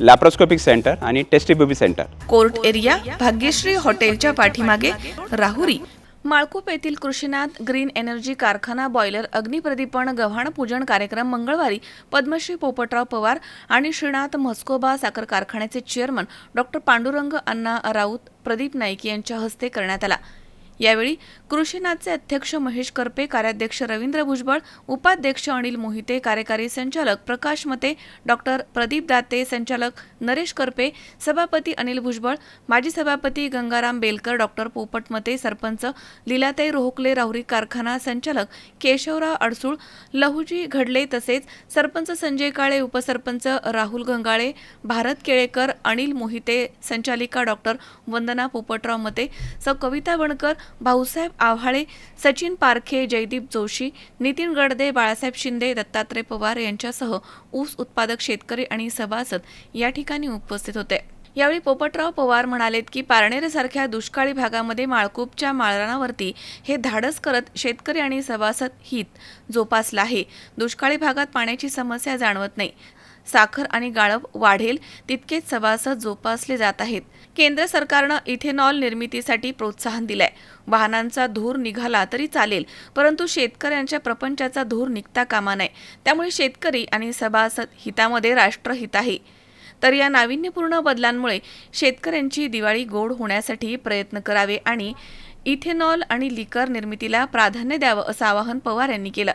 Laparoscopic centre आणि test tube baby centre court area Bhagyashree हॉटेलच्या पाठीमागे राहुरी. माळकूप येथील कृषीनाथ ग्रीन एनर्जी कारखाना बॉयलर अग्निप्रदीपन गव्हाण पूजन कार्यक्रम मंगळवारी पद्मश्री पोपटराव पवार आणि श्रीनाथ म्हस्कोबा साखर कारखान्याचे चेअरमन डॉक्टर पांडुरंग अण्णा राऊत प्रदीप नाईक यांच्या हस्ते करण्यात आला. यावेळी कृषीनाथचे अध्यक्ष महेश करपे कार्याध्यक्ष रवींद्र भुजबळ उपाध्यक्ष अनिल मोहिते कार्यकारी संचालक प्रकाश मते डॉक्टर प्रदीप दाते संचालक नरेश करपे सभापती अनिल भुजबळ माजी सभापती गंगाराम बेलकर डॉक्टर पोपट मते सरपंच लीलाताई रोहकले राहुरी कारखाना संचालक केशवराव अडसूळ लहुजी घडले तसेच सरपंच संजय काळे उपसरपंच राहुल गंगाळे भारत केळेकर अनिल मोहिते संचालिका डॉक्टर वंदना पोपटराव मते सौ कविता वणकर भाऊसाहेब आव्हाळे सचिन पारखे जयदीप जोशी नितीन गडदे बाळासाहेब शिंदे दत्तात्रय पवार यांच्यासह ऊस उत्पादक शेतकरी आणि सभासद या ठिकाणी उपस्थित होते. यावेळी पोपटराव पवार म्हणालेत की पारनेरसारख्या दुष्काळी भागामध्ये माळकूपच्या माळरानावरती हे धाडस करत शेतकरी आणि सभासद हित जोपासला आहे. दुष्काळी भागात पाण्याची समस्या जाणवत नाही. साखर आणि गाळप वाढेल तितकेच सभासद जोपासले जात आहेत. केंद्र सरकारनं इथेनॉल निर्मितीसाठी प्रोत्साहन दिलंय. वाहनांचा धूर निघाला तरी चालेल परंतु शेतकऱ्यांच्या प्रपंचाचा धूर निघता कामा नये. त्यामुळे शेतकरी आणि सभासद हितामध्ये राष्ट्रहित आहे. तर या नाविन्यपूर्ण बदलांमुळे शेतकऱ्यांची दिवाळी गोड होण्यासाठी प्रयत्न करावे आणि इथेनॉल आणि लिकर निर्मितीला प्राधान्य द्यावं असं आवाहन पवार यांनी केलं.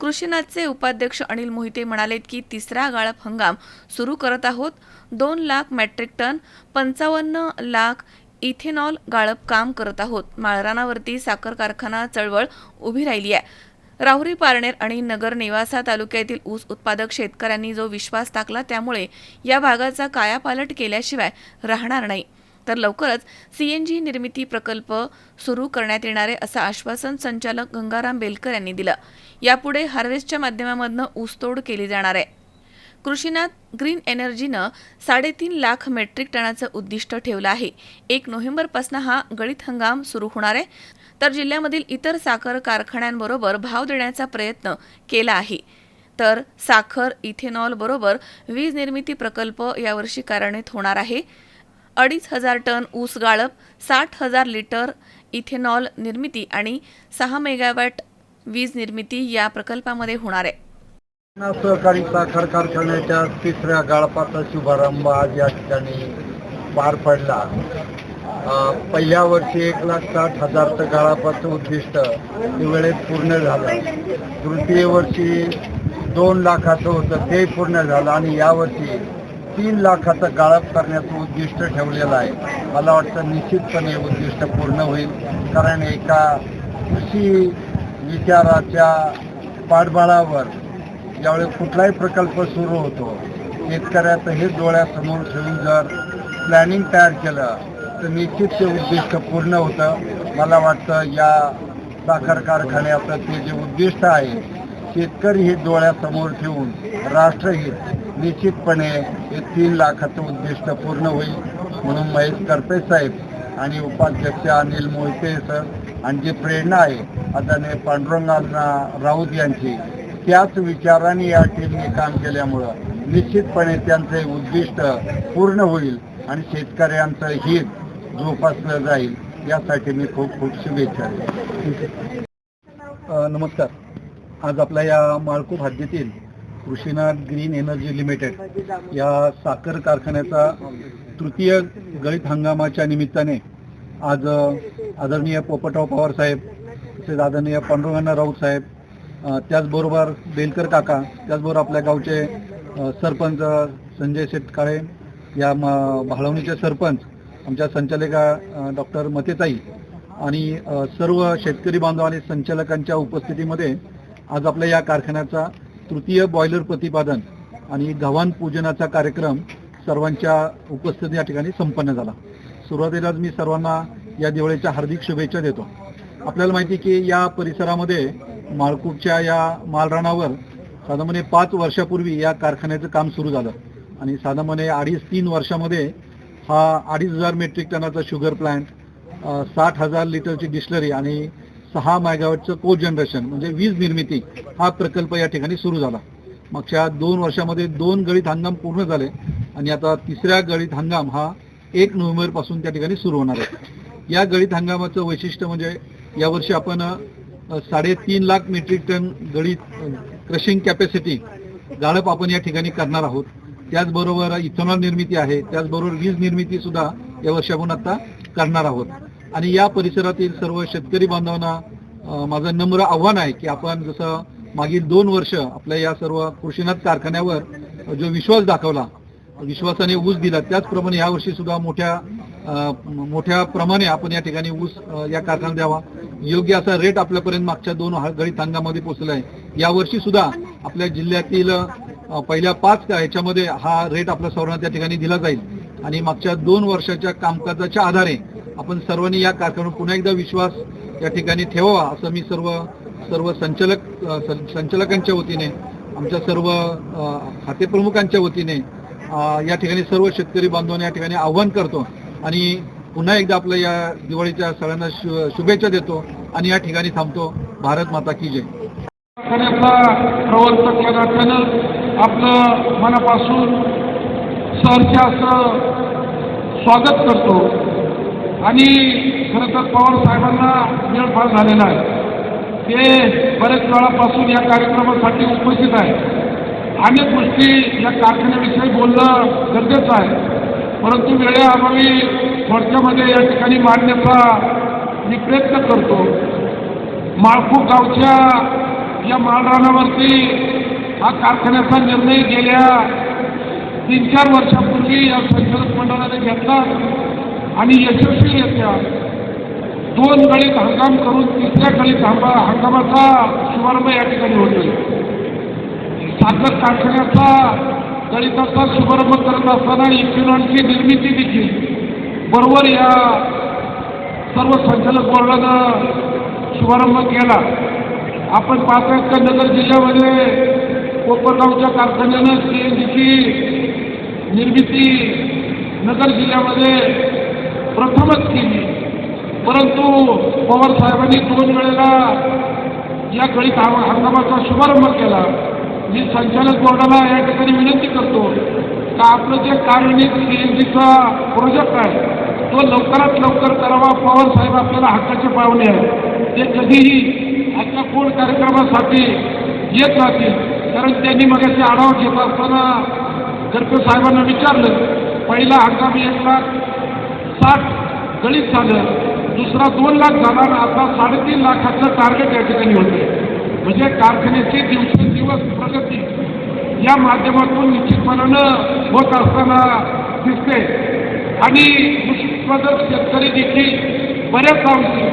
कृषीनाथचे उपाध्यक्ष अनिल मोहिते म्हणालेत की तिसरा गाळप हंगाम सुरू करत आहोत. दोन लाख मॅट्रिक टन पंचावन्न लाख इथेनॉल गाळप काम करत आहोत. माळरानावरती साखर कारखाना चळवळ उभी राहिली आहे. राहुरी पारनेर आणि नगर नेवासा तालुक्यातील ऊस उत्पादक शेतकऱ्यांनी जो विश्वास टाकला त्यामुळे या भागाचा कायापालट केल्याशिवाय राहणार नाही. तर लवकरच सीएनजी निर्मिती प्रकल्प सुरू करण्यात येणार आहे असं आश्वासन संचालक गंगाराम बेलकर यांनी दिलं. यापुढे हार्वेस्टच्या माध्यमामधनं ऊसतोड केली जाणार आहे. कृषीनाथ ग्रीन एनर्जीनं साडेतीन लाख मेट्रिक टनाचं उद्दिष्ट ठेवलं आहे. एक नोव्हेंबरपासून हा गळीत हंगाम सुरू होणार आहे. तर जिल्ह्यामधील इतर साखर कारखान्यांबरोबर भाव देण्याचा प्रयत्न केला आहे. तर साखर इथेनॉल बरोबर वीज निर्मिती प्रकल्प यावर्षी कार्यान्वित होणार आहे. अडीच हजार टन ऊस गाळप साठ हजार लिटर इथेनॉल निर्मिती आणि सहा मेगावॅट वीज निर्मिती या प्रकल्पामध्ये होणार आहे. सहकारी साखर कारखान्याच्या तिसऱ्या गाळपाचा शुभारंभ आज या ठिकाणी पार पडला. पहिल्या वर्षी एक लाख साठ हजारचं गाळापाचं उद्दिष्ट वेळेत पूर्ण झालं. तृतीय वर्षी दोन लाखाचं होतं ते पूर्ण झालं आणि यावर्षी तीन लाखाचं गाळप करण्याचं उद्दिष्ट ठेवलेलं आहे. मला वाटतं निश्चितपणे उद्दिष्ट पूर्ण होईल. कारण एका कृषी विचाराच्या पाठबळावर ज्यावेळी कुठलाही प्रकल्प सुरू होतो शेतकऱ्याचं हे डोळ्यासमोर ठेवून जर प्लॅनिंग तयार केलं तर निश्चित ते उद्दिष्ट पूर्ण होतं. मला वाटतं या साखर कारखान्याचं ते जे उद्दिष्ट आहे शेतकरी हे डोळ्यासमोर ठेवून राष्ट्रहित निश्चितपणे हे तीन लाखाचं उद्दिष्ट पूर्ण होईल म्हणून महेश करपे साहेब आणि उपाध्यक्ष अनिल मोहिते सर आणि जी प्रेरणा आहे आदरणीय पांडुरंगांना राऊत यांची त्याच विचाराने या टीमने काम केल्यामुळं निश्चितपणे त्यांचे उद्दिष्ट पूर्ण होईल आणि शेतकऱ्यांचं हित जोपासलं जाईल यासाठी मी खूप खूप शुभेच्छा देतो. नमस्कार आज आपल्या या माळकूप हद्दीतील कृषीनाथ ग्रीन एनर्जी लिमिटेड या साखर कारखान्याचा तृतीय गळीत हंगामाच्या निमित्ताने आज आदरणीय पोपटराव पवार साहेब तसेच आदरणीय पांडुरंगांना राऊत साहेब त्याचबरोबर बेलकर काका त्याचबरोबर आपल्या गावचे सरपंच संजय शेट काळे या म- भाळवणीचे सरपंच आमच्या संचालिका डॉक्टर मतेताई आणि सर्व शेतकरी बांधव आणि संचालकांच्या उपस्थितीमध्ये आज आपल्या या कारखान्याचा तृतीय बॉयलर प्रतिपादन आणि गव्हाण पूजनाचा कार्यक्रम सर्वांच्या उपस्थिती या ठिकाणी संपन्न झाला. सुरुवातीलाच मी सर्वांना या दिवाळीच्या हार्दिक शुभेच्छा देतो. आपल्याला माहिती आहे की या परिसरामध्ये माळकूपच्या या मालराणावर साधारणपणे पाच वर्षापूर्वी या कारखान्याचं काम सुरू झालं. आणि साधारणपणे अडीच तीन वर्षामध्ये हा अडीच हजार मेट्रिक टनाचा शुगर प्लांट साठ हजार लिटरची डिस्लरी आणि सहा मॅगावॅटचं को जनरेशन म्हणजे वीज निर्मिती हा प्रकल्प या ठिकाणी सुरू झाला. मागच्या दोन वर्षामध्ये दोन गळीत हंगाम पूर्ण झाले आणि आता तिसऱ्या गळीत हंगाम हा एक नोव्हेंबरपासून त्या ठिकाणी सुरू होणार आहे. या गळीत हंगामाचं वैशिष्ट्य म्हणजे यावर्षी आपण साडेतीन लाख मेट्रिक टन गळीत क्रशिंग कॅपॅसिटी गाळप आपण या ठिकाणी करणार आहोत. त्याचबरोबर इथेनॉल निर्मिती आहे त्याचबरोबर वीज निर्मिती सुद्धा यावर्षी आपण आता करणार आहोत. आणि या परिसरातील सर्व शेतकरी बांधवांना माझं नम्र आव्हान आहे की आपण जसं मागील दोन वर्ष आपल्या या सर्व कृषीनाथ कारखान्यावर जो विश्वास दाखवला विश्वासाने ऊस दिला त्याचप्रमाणे यावर्षी सुद्धा मोठ्या मोठ्या प्रमाणे आपण या ठिकाणी ऊस या कारखान्यात द्यावा. योग्य असा रेट आपल्यापर्यंत मागच्या दोन गळीत हंगामध्ये पोहोचला आहे. यावर्षी सुद्धा आपल्या जिल्ह्यातील पहिल्या पाच का- ह्याच्यामध्ये हा रेट आपल्या सर्वांना त्या ठिकाणी दिला जाईल. आणि मागच्या दोन वर्षाच्या कामकाजाच्या आधारे आपण सर्वांनी या कारखान्यावर पुन्हा एकदा विश्वास या ठिकाणी ठेवावा असं मी सर्व सर्व संचालक संचालकांच्या वतीने आमच्या सर्व खातेप्रमुखांच्या वतीने या ठिकाणी सर्व शेतकरी बांधवांना या ठिकाणी आव्हान करतो आणि पुन्हा एकदा आपल्या या दिवाळीच्या सगळ्यांना शु- शुभेच्छा देतो आणि या ठिकाणी थांबतो. भारत माता की जय. प्रवर्तक या नात्यानं आपलं मनापासून सहर्ष असं स्वागत करतो. आणि खरं तर पवार साहेबांना वेळ फार झालेला आहे. ते बरेच काळापासून या कार्यक्रमासाठी उपस्थित आहे अनेक गोष्टी या कारखान्याविषयी बोलणं गरजेचं आहे. परंतु वेळेअभावी थोडक्यामध्ये या ठिकाणी मांडण्याचा मी प्रयत्न करतो. माळखूप गावच्या या माळरानावरती हा कारखान्याचा निर्णय गेल्या तीन चार वर्षापूर्वी या संचालक मंडळाने घेतला. आणि यशस्वीरित्या दोन गळीत हंगाम करून तिसऱ्या गळीत हंगा हंगामाचा शुभारंभ या ठिकाणी होतोय. साखर कारखान्याचा गणिताचा शुभारंभ करत असताना इथेनॉलची निर्मिती देखील बरोबर या सर्व संचालक बोर्डानं शुभारंभ केला. आपण पाहतोय का नगर जिल्ह्यामध्ये कोपरगावच्या कारखान्यानं सी एन जीची निर्मिती नगर जिल्ह्यामध्ये प्रथमच केली. परंतु पवार साहेबांनी दोन वेळेला या गळीत हंगामाचा शुभारंभ केला. मी संचालक बोर्डाला या ठिकाणी विनंती करतो का आपलं जे कार्यान्वित सी एन जीचा प्रोजेक्ट आहे तो लवकरात लवकर करावा. पवार साहेब आपल्याला हक्काचे पाहुणे आहेत ते कधीही आजच्या कोण कार्यक्रमासाठी येत राहतील कारण त्यांनी मगाशी आढावा घेत असताना गडकरी साहेबांना विचारलं पहिला हंगाम एक लाख साठ दलित झालं दुसरा दोन लाख झाला आणि आता साडेतीन लाखाचं टार्गेट या ठिकाणी होते. म्हणजे कारखान्याची दिवसेंदिवस प्रगती या माध्यमातून निश्चितपणानं होत असताना दिसते. आणि ऊस उत्पादक शेतकरी देखील बऱ्याच अंशी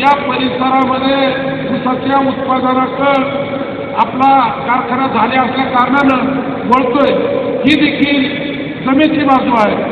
या परिसरामध्ये ऊसाच्या उत्पादनाकडं आपला कारखाना झाले असल्या कारणानं वळतोय. ही देखील जमेची बाजू आहे.